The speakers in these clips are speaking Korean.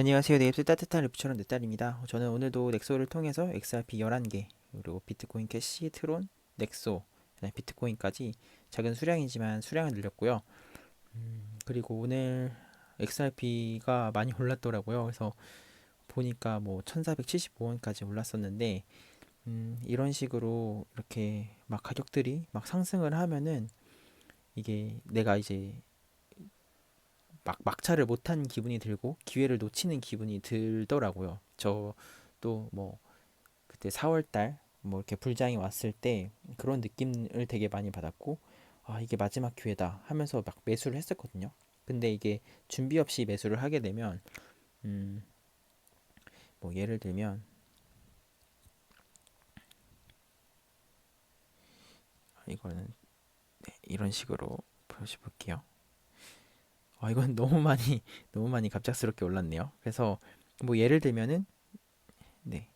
안녕하세요. 네입스 따뜻한 리프처럼 내 딸입니다. 저는 오늘도 넥소를 통해서 XRP 11개, 그리고 비트코인 캐시, 트론, 넥소, 비트코인까지 작은 수량이지만 수량을 늘렸고요. 음, 그리고 오늘 XRP가 많이 올랐더라고요. 그래서 보니까 뭐 1475원까지 올랐었는데 음, 이런 식으로 이렇게 막 가격들이 막 상승을 하면은 이게 내가 이제 막 막차를 못한 기분이 들고 기회를 놓치는 기분이 들더라고요. 저도 뭐 그때 4월 달 뭐 이렇게 불장이 왔을 때 그런 느낌을 되게 많이 받았고 아 이게 마지막 기회다 하면서 막 매수를 했었거든요. 근데 이게 준비 없이 매수를 하게 되면 음 뭐 예를 들면 이거는 네, 이런 식으로 보여볼게요. 아, 이건 너무 많이 너무 많이 갑작스럽게 올랐네요. 그래서 뭐 예를 들면은 네.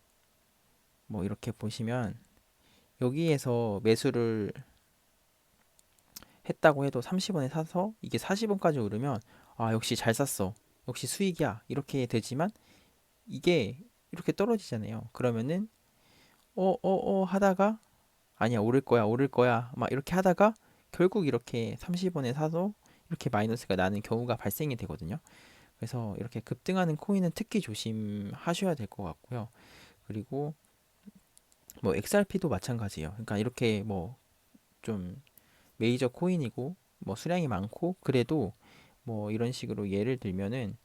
뭐 이렇게 보시면 여기에서 매수를 했다고 해도 30원에 사서 이게 40원까지 오르면 아, 역시 잘 샀어. 역시 수익이야. 이렇게 되지만 이게 이렇게 떨어지잖아요. 그러면은 어, 어, 어 하다가 아니야, 오를 거야, 오를 거야. 막 이렇게 하다가 결국 이렇게 30원에 사서 이렇게 마이너스가 나는 경우가 발생이 되거든요. 그래서 이렇게 급등하는 코인은 특히 조심하셔야 될 것 같고요. 그리고 뭐 XRP도 마찬가지예요. 그러니까 이렇게 뭐 좀 메이저 코인이고 뭐 수량이 많고 그래도 뭐 이런 식으로 예를 들면은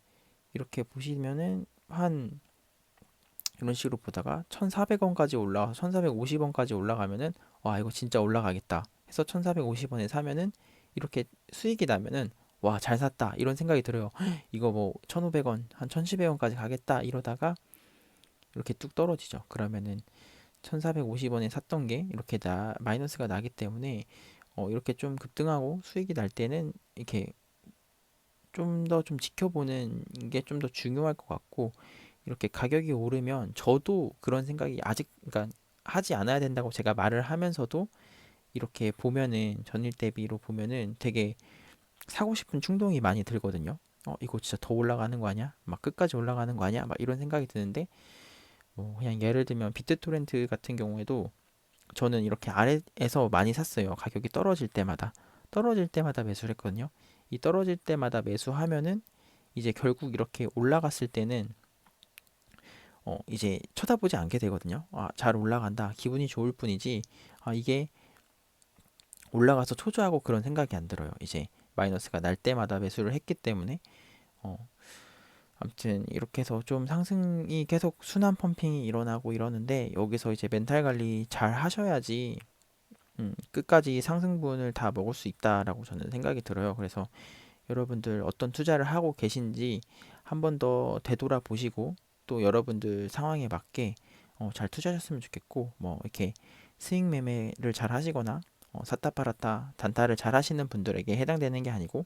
이렇게 보시면은 한 이런 식으로 보다가 1,400원까지 올라와서 1,450원까지 올라가면은 와 이거 진짜 올라가겠다 해서 1,450원에 사면은 이렇게 수익이 나면은 와, 잘 샀다. 이런 생각이 들어요. 이거 뭐 1,500원, 한 1,110원까지 가겠다. 이러다가 이렇게 뚝 떨어지죠. 그러면은 1,450원에 샀던 게 이렇게 나 마이너스가 나기 때문에 어, 이렇게 좀 급등하고 수익이 날 때는 이렇게 좀 더좀 지켜보는 게 좀 더 중요할 것 같고 이렇게 가격이 오르면 저도 그런 생각이 아직 그러니까 하지 않아야 된다고 제가 말을 하면서도 이렇게 보면은 전일 대비로 보면은 되게 사고 싶은 충동이 많이 들거든요. 어, 이거 진짜 더 올라가는 거 아니야? 막 끝까지 올라가는 거 아니야? 막 이런 생각이 드는데 뭐 그냥 예를 들면 비트토렌트 같은 경우에도 저는 이렇게 아래에서 많이 샀어요. 가격이 떨어질 때마다 떨어질 때마다 매수를 했거든요. 이 떨어질 때마다 매수하면은 이제 결국 이렇게 올라갔을 때는 어 이제 쳐다보지 않게 되거든요. 아, 잘 올라간다. 기분이 좋을 뿐이지. 아, 이게 올라가서 초조하고 그런 생각이 안 들어요. 이제 마이너스가 날 때마다 매수를 했기 때문에 어 아무튼 이렇게 해서 좀 상승이 계속 순환 펌핑이 일어나고 이러는데 여기서 이제 멘탈 관리 잘 하셔야지 음, 끝까지 상승분을 다 먹을 수 있다라고 저는 생각이 들어요. 그래서 여러분들 어떤 투자를 하고 계신지 한 번 더 되돌아 보시고 또 여러분들 상황에 맞게 어, 잘 투자하셨으면 좋겠고 뭐 이렇게 스윙 매매를 잘 하시거나 어, 샀다 팔았다 단타를 잘 하시는 분들에게 해당되는 게 아니고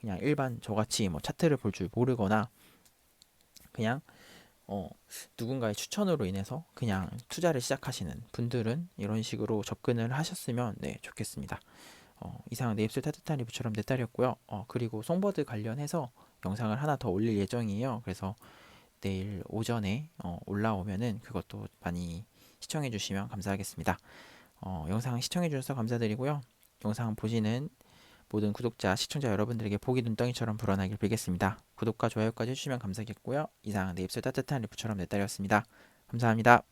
그냥 일반 저같이 뭐 차트를 볼 줄 모르거나 그냥 어, 누군가의 추천으로 인해서 그냥 투자를 시작하시는 분들은 이런 식으로 접근을 하셨으면 네 좋겠습니다. 어, 이상 내 입술 따뜻한 리뷰처럼 내 딸이었고요. 어, 그리고 송버드 관련해서 영상을 하나 더 올릴 예정이에요. 그래서 내일 오전에 어, 올라오면은 그것도 많이 시청해 주시면 감사하겠습니다. 어, 영상 시청해 주셔서 감사드리고요. 영상 보시는 모든 구독자, 시청자 여러분들에게 복이 눈덩이처럼 불어나길 빌겠습니다. 구독과 좋아요까지 해주시면 감사하겠고요. 이상 내 입술 따뜻한 리프처럼 내 딸이었습니다. 감사합니다.